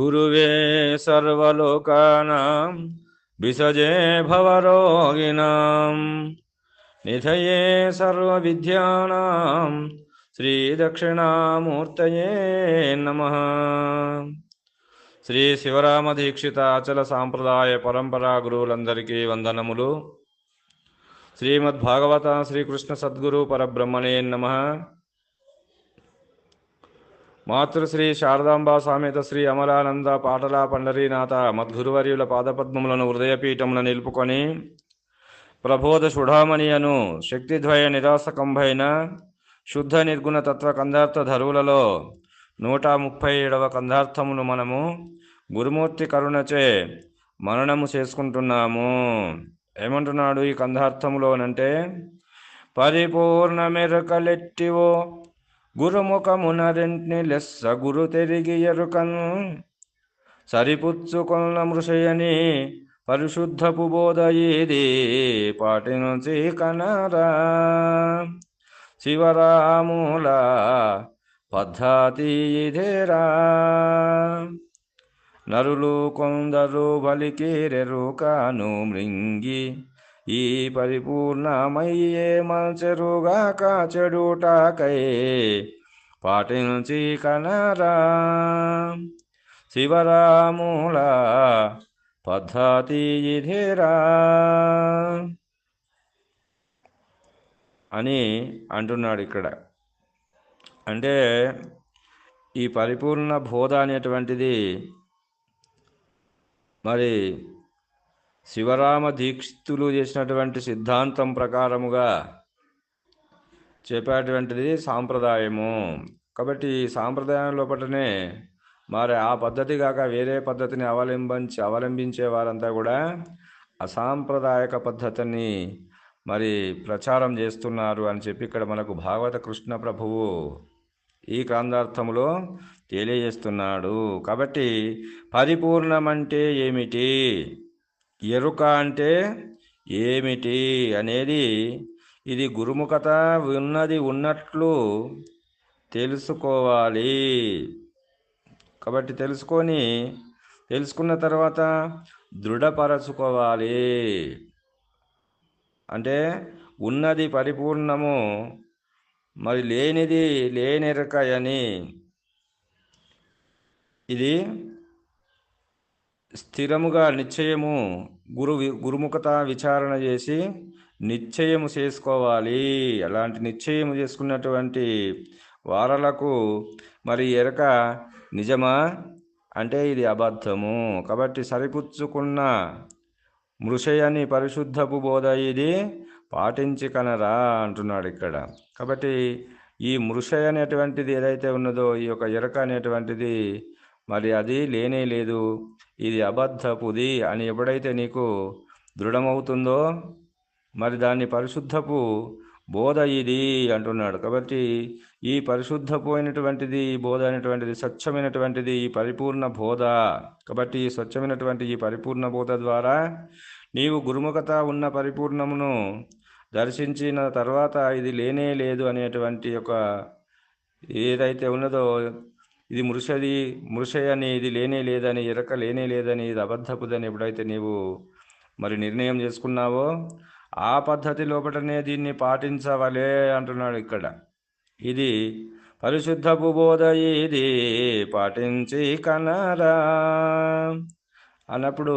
గురువే సర్వలోకానాం విసజే భవరోగిణాం నిధయే సర్వవిద్యానాం శ్రీదక్షిణామూర్తయే నమ. శ్రీ శివరామ దీక్షిత అచల సాంప్రదాయ పరంపరా గురువులందరికీ వందనములు. శ్రీమద్భాగవత శ్రీకృష్ణ సద్గురు పరబ్రహ్మణే నమ. మాతృశ్రీ శారదాంబా సామెత శ్రీ అమలానంద పాటల పండరీనాథ మద్గురువర్యుల పాదపద్మములను హృదయపీఠమున నిలుపుకొని ప్రబోధ సుఢామణి అను శక్తిద్వయ నిరాసకంభైన శుద్ధ నిర్గుణ తత్వ కందార్థ ధరువులలో నూట ముప్పై ఏడవ కందార్థమును మనము గురుమూర్తి కరుణచే మననము చేసుకుంటున్నాము. ఏమంటున్నాడు ఈ కందార్థములోనంటే పరిపూర్ణ మెరకలెట్టివో గురుముఖమున రెంట్ని లెస్స గురు తెరిగి ఎరుకన్ సరిపుచ్చుకొన్న మృషయని పరిశుద్ధపు బోధ ఏది పాటించి కనరా శివరాముల పద్ధతి ఇదేరా నరులు కొందరు బలికేరెరు కాను మృంగి ఈ పరిపూర్ణమయ్యే మంచెరుగాక చెడుటాకై పాటించి కనరా. శివరాముల పద్ధతి ఇధిరా అని అంటున్నాడు ఇక్కడ. అంటే ఈ పరిపూర్ణ బోధ అనేటువంటిది మరి శివరామ దీక్షితులు చేసినటువంటి సిద్ధాంతం ప్రకారముగా చెప్పేటువంటిది సాంప్రదాయము. కాబట్టి ఈ సాంప్రదాయం లోపలనే మరి ఆ పద్ధతి కాక వేరే పద్ధతిని అవలంబించి అవలంబించే వారంతా కూడా అసాంప్రదాయక పద్ధతిని మరి ప్రచారం చేస్తున్నారు అని చెప్పి ఇక్కడ మనకు భాగవత కృష్ణ ప్రభువు ఈ క్రాంతార్థములో తెలియజేస్తున్నాడు. కాబట్టి పరిపూర్ణమంటే ఏమిటి? ఎరుక అంటే ఏమిటి అనేది ఇది గురుముఖత ఉన్నది ఉన్నట్లు తెలుసుకోవాలి. కాబట్టి తెలుసుకొని తెలుసుకున్న తర్వాత దృఢపరచుకోవాలి. అంటే ఉన్నది పరిపూర్ణము మరి లేనిది లేనెరకయని ఇది స్థిరముగా నిశ్చయము గురు గురుముఖత విచారణ చేసి నిశ్చయము చేసుకోవాలి. అలాంటి నిశ్చయము చేసుకున్నటువంటి వారలకు మరి ఎరక నిజమా? అంటే ఇది అబద్ధము. కాబట్టి సరిపుచ్చుకున్న మృషయని పరిశుద్ధపు బోధ ఇది. పాటించి కనరా అంటున్నాడు ఇక్కడ. కాబట్టి ఈ మృషయ అనేటువంటిది ఏదైతే ఉన్నదో ఈ యొక్క ఎరక అనేటువంటిది మరి అది లేనే లేదు. ఇది అబద్ధపుది అని ఎప్పుడైతే నీకు దృఢమవుతుందో మరి దాన్ని పరిశుద్ధపు బోధ ఇది అంటున్నాడు. కాబట్టి ఈ పరిశుద్ధపోయినటువంటిది ఈ బోధ అనేటువంటిది స్వచ్ఛమైనటువంటిది ఈ పరిపూర్ణ బోధ. కాబట్టి ఈ స్వచ్ఛమైనటువంటి ఈ పరిపూర్ణ బోధ ద్వారా నీవు గురుముఖత ఉన్న పరిపూర్ణమును దర్శించిన తర్వాత ఇది లేనే లేదు అనేటువంటి ఒక ఏదైతే ఉన్నదో ఇది మృషది మృషయని ఇది లేనే లేదని ఎరక లేనే లేదని ఇది అబద్ధపుదని ఎప్పుడైతే నీవు మరి నిర్ణయం చేసుకున్నావో ఆ పద్ధతి లోపలనే దీన్ని పాటించవలే అంటున్నాడు ఇక్కడ. ఇది పరిశుద్ధ బోధ ఇది పాటించి కనరా అన్నప్పుడు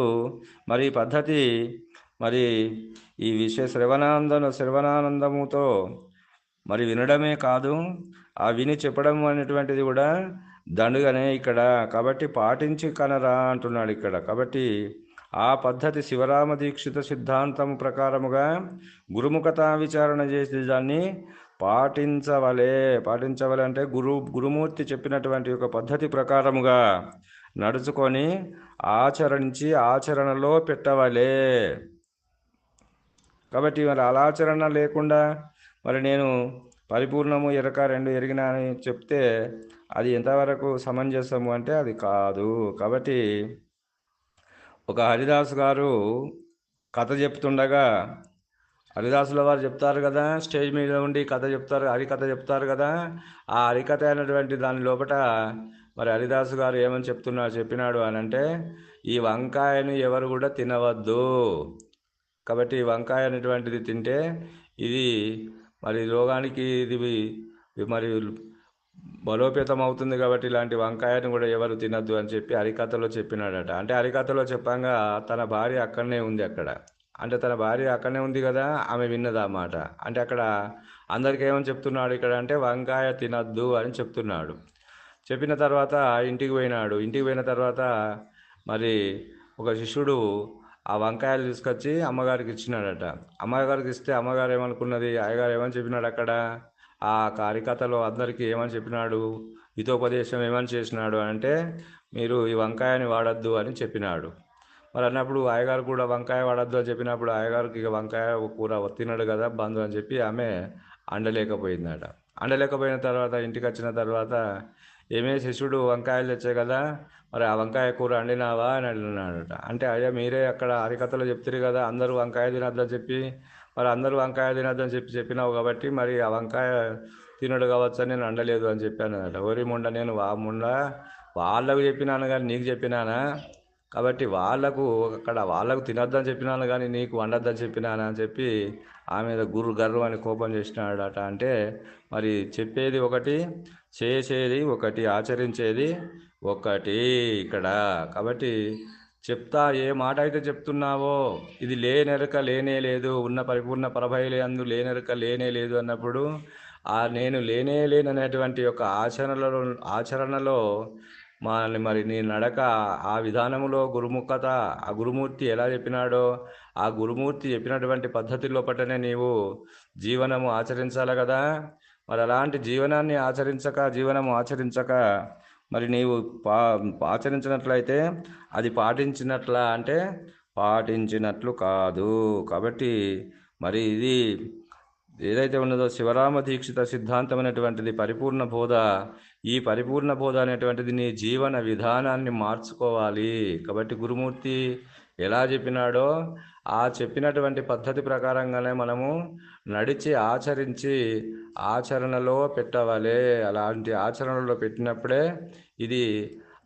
మరి ఈ పద్ధతి మరి ఈ విషయ శ్రవణానందను శ్రవణానందముతో మరి వినడమే కాదు ఆ విని చెప్పడం అనేటువంటిది కూడా దండుగానే ఇక్కడ కాబట్టి పాటించి కనరా అంటున్నాడు ఇక్కడ. కాబట్టి ఆ పద్ధతి శివరామ దీక్షిత సిద్ధాంతం ప్రకారముగా గురుముఖత విచారణ చేసే దాన్ని పాటించవలే. పాటించవలే అంటే గురు గురుమూర్తి చెప్పినటువంటి ఒక పద్ధతి ప్రకారముగా నడుచుకొని ఆచరించి ఆచరణలో పెట్టవలే. కాబట్టి మరి అలాచరణ లేకుండా మరి నేను పరిపూర్ణము ఎరక రెండు ఎరిగినా అని చెప్తే అది ఎంతవరకు సమంజసము అంటే అది కాదు. కాబట్టి ఒక హరిదాస్ గారు కథ చెప్తుండగా హరిదాసుల వారు చెప్తారు కదా స్టేజ్ మీద ఉండి కథ చెప్తారు హరికథ చెప్తారు కదా ఆ హరికథ అయినటువంటి దాని లోపల మరి హరిదాసు గారు ఏమని చెప్తున్నారు చెప్పినాడు అని అంటే ఈ వంకాయను ఎవరు కూడా తినవద్దు. కాబట్టి ఈ వంకాయ అనేటువంటిది తింటే ఇది మరి రోగానికి ఇది మరి బలోపేతం అవుతుంది కాబట్టి ఇలాంటి వంకాయని కూడా ఎవరు తినద్దు అని చెప్పి హరికథలో చెప్పినాడట. అంటే హరికథలో చెప్పంగా తన భార్య అక్కడనే ఉంది అక్కడ. అంటే తన భార్య అక్కడనే ఉంది కదా ఆమె విన్నది అన్నమాట మాట. అంటే అక్కడ అందరికి ఏమని చెప్తున్నాడు ఇక్కడ అంటే వంకాయ తినద్దు అని చెప్తున్నాడు. చెప్పిన తర్వాత ఇంటికి పోయినాడు. ఇంటికి పోయిన తర్వాత మరి ఒక శిష్యుడు ఆ వంకాయలు తీసుకొచ్చి అమ్మగారికి ఇచ్చినాడట. అమ్మగారికి ఇస్తే అమ్మగారు ఏమనుకున్నది? అయ్యగారు ఏమని చెప్పినాడు అక్కడ? ఆ కారికథలో అందరికీ ఏమని చెప్పినాడు? హితోపదేశం ఏమని చేసినాడు అంటే మీరు ఈ వంకాయని వాడద్దు అని చెప్పినాడు. మరి అన్నప్పుడు అయ్యగారు కూడా వంకాయ వాడద్దు అని చెప్పినప్పుడు అయ్యగారికి ఇక వంకాయ కూర తినడు కదా బంధు అని చెప్పి ఆమె అండలేకపోయిందట. అండలేకపోయిన తర్వాత ఇంటికి వచ్చిన తర్వాత ఏమే శిష్యుడు వంకాయలు తెచ్చే కదా మరి ఆ వంకాయ కూర వండినావా అని అడిగినాడట. అంటే అయ్యా మీరే అక్కడ హరికథలు చెప్తారు కదా అందరూ వంకాయ తినద్దని చెప్పి మరి అందరూ వంకాయ తినద్దని చెప్పి చెప్పినావు కాబట్టి మరి ఆ వంకాయ తినడు కావచ్చు అని నేను అండలేదు అని చెప్పాను అట ఓరి ముండ నేను వా ముండ వాళ్ళకు చెప్పినాను కానీ నీకు చెప్పినానా? కాబట్టి వాళ్ళకు అక్కడ వాళ్ళకు తినొద్దని చెప్పినాను కానీ నీకు వండొద్దని చెప్పినాను అని చెప్పి ఆమె మీద గురు గర్వం అని కోపం చేసినాడట అంటే మరి చెప్పేది ఒకటి చేసేది ఒకటి ఆచరించేది ఒకటి ఇక్కడ. కాబట్టి చెప్తా ఏ మాట అయితే చెప్తున్నావో ఇది లేనెరక లేనే లేదు ఉన్న పరిపూర్ణ పరభయలే అందు లేనెరక లేనే లేదు అన్నప్పుడు ఆ నేను లేనే లేననేటువంటి యొక్క ఆచరణలో ఆచరణలో మనల్ని మరి నీ నడక ఆ విధానంలో గురుముఖత ఆ గురుమూర్తి ఎలా చెప్పినాడో ఆ గురుమూర్తి చెప్పినటువంటి పద్ధతి లోపటనే నీవు జీవనము ఆచరించాలి కదా. మరి అలాంటి జీవనాన్ని ఆచరించక జీవనము ఆచరించక మరి నీవు పా ఆచరించినట్లయితే అది పాటించినట్లా అంటే పాటించినట్లు కాదు. కాబట్టి మరి ఇది ఏదైతే ఉన్నదో శివరామ దీక్షిత సిద్ధాంతం అనేటువంటిది పరిపూర్ణ బోధ ఈ పరిపూర్ణ బోధ అనేటువంటిది నీ జీవన విధానాన్ని మార్చుకోవాలి. కాబట్టి గురుమూర్తి ఎలా చెప్పినాడో ఆ చెప్పినటువంటి పద్ధతి ప్రకారంగానే మనము నడిచి ఆచరించి ఆచరణలో పెట్టవాలి. అలాంటి ఆచరణలో పెట్టినప్పుడే ఇది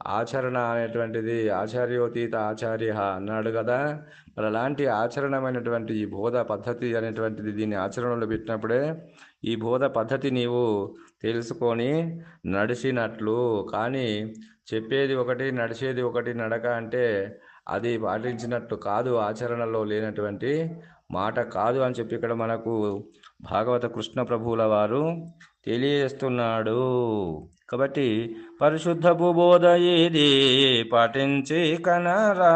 ఆచరణ అనేటువంటిది ఆచార్యోతీత ఆచార్య అన్నాడు కదా. మరి అలాంటి ఆచరణమైనటువంటి ఈ బోధ పద్ధతి అనేటువంటిది దీన్ని ఆచరణలో పెట్టినప్పుడే ఈ బోధ పద్ధతి నీవు తెలుసుకొని నడిచినట్లు. కానీ చెప్పేది ఒకటి నడిచేది ఒకటి నడక అంటే అది పాటించినట్లు కాదు ఆచరణలో లేనటువంటి మాట కాదు అని చెప్పి ఇక్కడ మనకు భాగవత కృష్ణ ప్రభువుల వారు తెలియజేస్తున్నాడు. కాబట్టి పరిశుద్ధ బోధ ఏది పాటించి కనరా.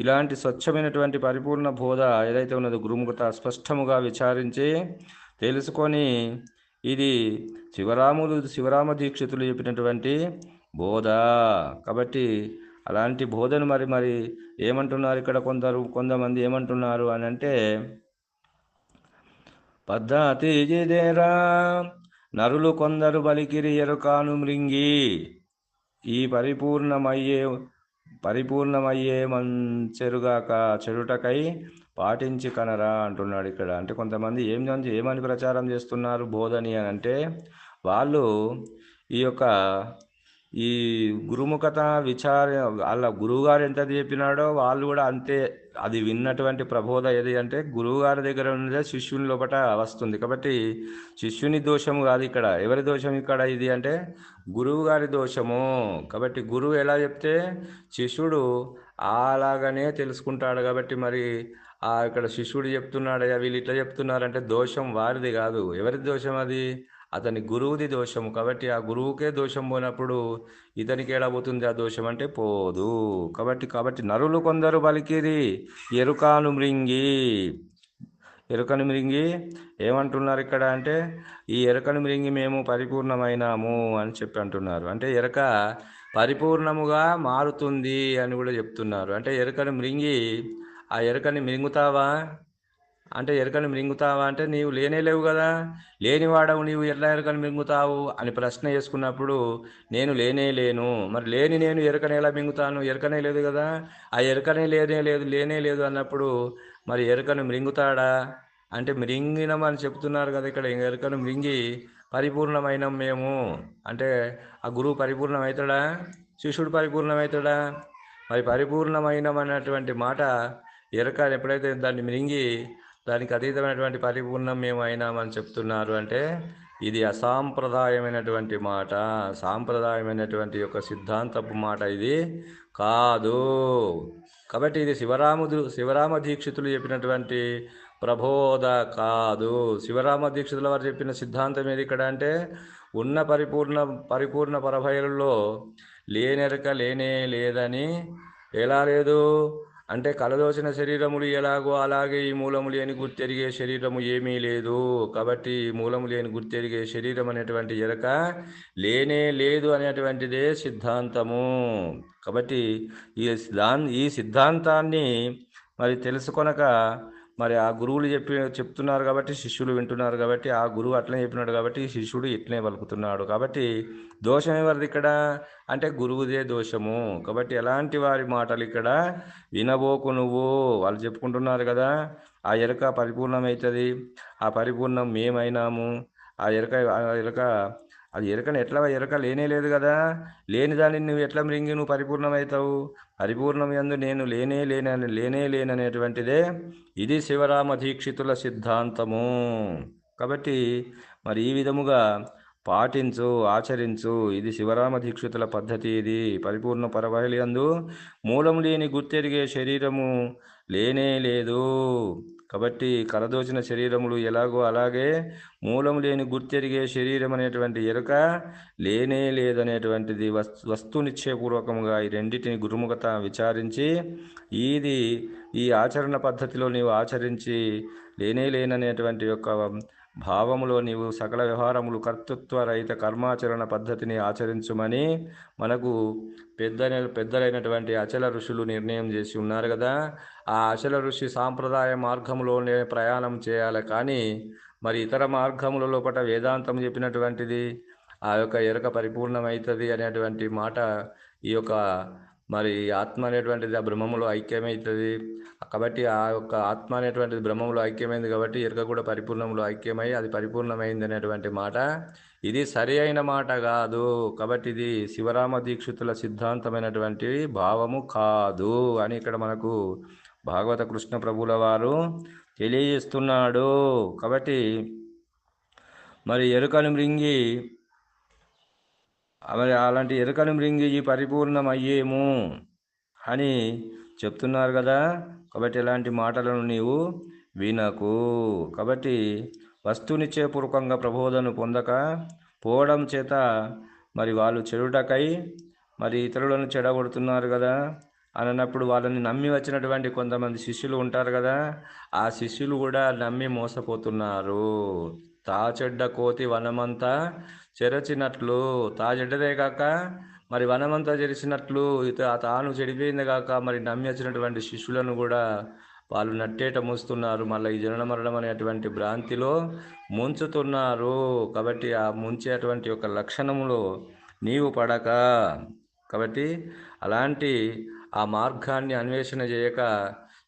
ఇలాంటి స్వచ్ఛమైనటువంటి పరిపూర్ణ బోధ ఏదైతే ఉన్నదో గురుముఖత స్పష్టముగా విచారించి తెలుసుకొని ఇది శివరాములు శివరామ దీక్షితులు చెప్పినటువంటి బోధ. కాబట్టి అలాంటి బోధను మరి మరి ఏమంటున్నారు ఇక్కడ కొందరు కొంతమంది ఏమంటున్నారు అని అంటే పద్ధతి ఇదేరా నరులు కొందరు బలికిరి ఎరుకాను మృంగి. ఈ పరిపూర్ణమయ్యే పరిపూర్ణమయ్యే మంచెరుగాక చెడుటకై పాటించి కనరా అంటున్నాడు ఇక్కడ. అంటే కొంతమంది ఏం ఏమని ప్రచారం చేస్తున్నారు బోధని అని అంటే వాళ్ళు ఈ యొక్క ఈ గురుముఖత విచార వాళ్ళ గురువుగారు ఎంత చెప్పినాడో వాళ్ళు కూడా అంతే. అది విన్నటువంటి ప్రబోధ ఏది అంటే గురువుగారి దగ్గర ఉన్నదే శిష్యుని లోపల వస్తుంది. కాబట్టి శిష్యుని దోషము కాదు ఇక్కడ. ఎవరి దోషం ఇక్కడ ఇది అంటే గురువుగారి దోషము. కాబట్టి గురువు ఎలా చెప్తే శిష్యుడు అలాగనే తెలుసుకుంటాడు కాబట్టి మరి ఆ ఇక్కడ శిష్యుడు చెప్తున్నాడయ్యా వీళ్ళు ఇట్లా చెప్తున్నారంటే దోషం వారిది కాదు. ఎవరి దోషం అది? అతని గురువుది దోషము. కాబట్టి ఆ గురువుకే దోషం పోయినప్పుడు ఇతనికి ఎలా పోతుంది ఆ దోషం అంటే పోదు. కాబట్టి కాబట్టి నరులు కొందరు బలికిరి ఎరుకాను మృంగి. ఎరుకను మృంగి ఏమంటున్నారు ఇక్కడ అంటే ఈ ఎరుకను మృంగి మేము పరిపూర్ణమైనాము అని చెప్పి అంటున్నారు. అంటే ఎరక పరిపూర్ణముగా మారుతుంది అని కూడా చెప్తున్నారు. అంటే ఎరుకను మృంగి ఆ ఎరుకని మింగుతావా? అంటే ఎరకని మింగుతావా అంటే నీవు లేనే లేవు కదా. లేనివాడవు నీవు ఎట్లా ఎరకని మింగుతావు అని ప్రశ్న వేసుకున్నప్పుడు నేను లేనే లేను. మరి లేని నేను ఎరకని ఎలా మింగుతాను? ఎరకనే లేదు కదా. ఆ ఎరకనే లేనే లేదు లేనే లేదు అన్నప్పుడు మరి ఎరుకను మృంగుతాడా? అంటే మృంగినమని చెప్తున్నారు కదా ఇక్కడ ఎరుకను మృంగి పరిపూర్ణమైన మేము. అంటే ఆ గురువు పరిపూర్ణమవుతాడా శిష్యుడు పరిపూర్ణమవుతాడా మరి పరిపూర్ణమైనమైనటువంటి మాట ఎరక ఎప్పుడైతే దాన్ని మింగి దానికి అతీతమైనటువంటి పరిపూర్ణం మేము అయినామని చెప్తున్నారు అంటే ఇది అసాంప్రదాయమైనటువంటి మాట. సాంప్రదాయమైనటువంటి యొక్క సిద్ధాంతపు మాట ఇది కాదు. కాబట్టి ఇది శివరాముడు శివరామ దీక్షితులు చెప్పినటువంటి ప్రబోధ కాదు. శివరామ దీక్షితుల వారు చెప్పిన సిద్ధాంతం ఏది ఇక్కడ అంటే ఉన్న పరిపూర్ణ పరిపూర్ణ పరభయలలో లేనెరక లేనే లేదని ఎలా లేదు? అంటే కలదోచిన శరీరములు ఎలాగో అలాగే ఈ మూలము లేని గుర్తెరిగే శరీరము ఏమీ లేదు. కాబట్టి ఈ మూలము లేని గుర్తెరిగే శరీరం అనేటువంటి ఎరక లేనే లేదు అనేటువంటిదే సిద్ధాంతము. కాబట్టి ఈ సిద్ధాంత ఈ సిద్ధాంతాన్ని మరి తెలుసుకొనక మరి ఆ గురువులు చెప్పి చెప్తున్నారు కాబట్టి శిష్యులు వింటున్నారు కాబట్టి ఆ గురువు అట్లనే చెప్పినాడు కాబట్టి శిష్యుడు ఇట్లనే పలుకుతున్నాడు. కాబట్టి దోషం ఎవరిది ఇక్కడ? అంటే గురువుదే దోషము. కాబట్టి ఎలాంటి వారి మాటలు ఇక్కడ? వినబోకు నువ్వు. వాళ్ళు చెప్పుకుంటున్నారు కదా ఆ ఎరక పరిపూర్ణమవుతుంది. ఆ పరిపూర్ణం మేమైనాము. ఆ ఎరక ఆ ఎరక అది ఎరకను ఎట్లా ఎరక? లేనే లేదు కదా. లేని దానిని నువ్వు ఎట్లా మృంగి నువ్వు పరిపూర్ణమవుతావు. పరిపూర్ణం ఎందు నేను లేనే లేనని లేనే లేననేటువంటిదే. ఇది శివరామ దీక్షితుల సిద్ధాంతము. కాబట్టి మరి ఈ విధముగా పాటించు ఆచరించు. ఇది శివరామ దీక్షితుల పద్ధతి ఇది. పరిపూర్ణ పరవహలి అందు మూలము లేని గుర్తెరిగే శరీరము లేనే లేదు. కాబట్టి కలదోచిన శరీరములు ఎలాగో అలాగే మూలము లేని గుర్తెరిగే శరీరం అనేటువంటి ఎరుక లేనే లేదనేటువంటిది వస్తు వస్తునిశ్చయపూర్వకముగా ఈ రెండింటిని గురుముఖత విచారించి ఇది ఈ ఆచరణ పద్ధతిలో నీవు ఆచరించి లేనే లేననేటువంటి యొక్క భావములో నీవు సకల వ్యవహారములు కర్తృత్వ రహిత కర్మాచరణ పద్ధతిని ఆచరించుమని మనకు పెద్ద పెద్దలైనటువంటి అచల ఋషులు నిర్ణయం చేసి ఉన్నారు కదా. ఆ అచల ఋషి సాంప్రదాయ మార్గంలోనే ప్రయాణం చేయాలి కానీ మరి ఇతర మార్గముల లోపల వేదాంతం చెప్పినటువంటిది ఆ యొక్క ఎరక పరిపూర్ణమవుతుంది అనేటువంటి మాట ఈ యొక్క మరి ఆత్మ అనేటువంటిది ఆ బ్రహ్మములో ఐక్యమవుతుంది కాబట్టి ఆ యొక్క ఆత్మ అనేటువంటిది బ్రహ్మంలో ఐక్యమైంది కాబట్టి ఎరుక కూడా పరిపూర్ణంలో ఐక్యమై అది పరిపూర్ణమైంది అనేటువంటి మాట. ఇది సరి అయిన మాట కాదు. కాబట్టి ఇది శివరామ దీక్షితుల సిద్ధాంతమైనటువంటి భావము కాదు అని ఇక్కడ మనకు భాగవత కృష్ణ ప్రభుల వారు తెలియజేస్తున్నాడు. కాబట్టి మరి ఎరుకను మృంగి మరి అలాంటి ఎరుకను మృంగి ఈ పరిపూర్ణమయ్యేము అని చెప్తున్నారు కదా. కాబట్టి ఇలాంటి మాటలను నీవు వినకు. కాబట్టి వస్తునిశ్చయపూర్వకంగా ప్రబోధను పొందక పోవడం చేత మరి వాళ్ళు చెడుటకై మరి ఇతరులను చెడగొడుతున్నారు కదా అన్నప్పుడు వాళ్ళని నమ్మి వచ్చినటువంటి కొంతమంది శిష్యులు ఉంటారు కదా ఆ శిష్యులు కూడా నమ్మి మోసపోతున్నారు. తా చెడ్డ కోతి వనమంతా చెరచినట్లు. తా చెడ్డదే కాక మరి వనమంతా చెరిచినట్లు తాను చెడిపోయింది కాక మరి నమ్మి వచ్చినటువంటి శిష్యులను కూడా వాళ్ళు నట్టేట మూస్తున్నారు. మళ్ళీ ఈ జనన మరణం అనేటువంటి భ్రాంతిలో ముంచుతున్నారు. కాబట్టి ఆ ముంచేటువంటి యొక్క లక్షణములో నీవు పడక. కాబట్టి అలాంటి ఆ మార్గాన్ని అన్వేషణ చేయక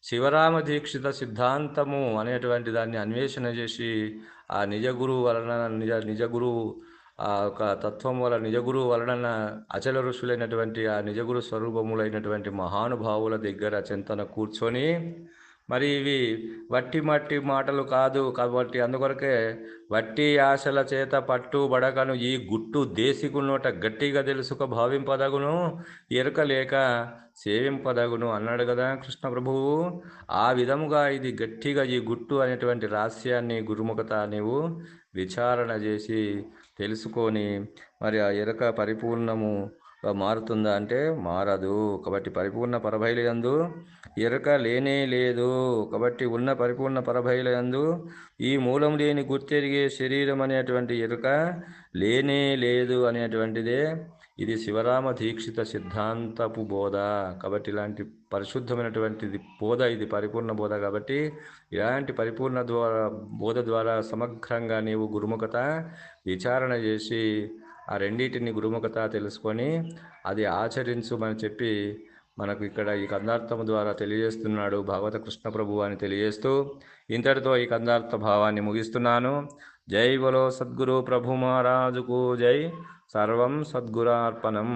శివరామ దీక్షిత సిద్ధాంతము అనేటువంటి దాన్ని అన్వేషణ చేసి ఆ నిజ గురువు వలన నిజ నిజ గురువు ఆ యొక్క తత్వం వల్ల నిజగురు వలన అచల ఋషులైనటువంటి ఆ నిజగురు స్వరూపములైనటువంటి మహానుభావుల దగ్గర చింతన కూర్చొని మరి ఇవి వట్టి మట్టి మాటలు కాదు కాబట్టి అందుకొరకే వట్టి ఆశల చేత పట్టు బడకను ఈ గుట్టు దేశికున్నోట గట్టిగా తెలుసుక భావింపదగును ఎరుక లేక సేవింపదగును అన్నాడు కదా కృష్ణ ప్రభువు. ఆ విధముగా ఇది గట్టిగా ఈ గుట్టు అనేటువంటి రహస్యాన్ని గురుముఖత నీవు విచారణ చేసి తెలుసుకొని మరి ఆ ఎరక పరిపూర్ణము మారుతుందా అంటే మారదు. కాబట్టి పరిపూర్ణ పరభైలయందు ఎరక లేనే లేదు. కాబట్టి ఉన్న పరిపూర్ణ పరభైలయందు ఈ మూలం లేని గుర్తెరిగే శరీరం అనేటువంటి ఎరుక లేనే లేదు అనేటువంటిదే ఇది శివరామ దీక్షిత సిద్ధాంతపు బోధ. కాబట్టి ఇలాంటి పరిశుద్ధమైనటువంటిది బోధ ఇది పరిపూర్ణ బోధ కాబట్టి ఇలాంటి పరిపూర్ణ ద్వారా బోధ ద్వారా సమగ్రంగా నీవు గురుముఖత విచారణ చేసి ఆ రెండింటిని గురుముఖత తెలుసుకొని అది ఆచరించుమని చెప్పి మనకు ఇక్కడ ఈ కందార్థము ద్వారా తెలియజేస్తున్నాడు భాగవత కృష్ణ ప్రభు అని తెలియజేస్తూ ఇంతటితో ఈ కందార్థ భావాన్ని ముగిస్తున్నాను. జై బలో సద్గురు ప్రభు మహారాజుకు జై. సర్వం సద్గురార్పణం.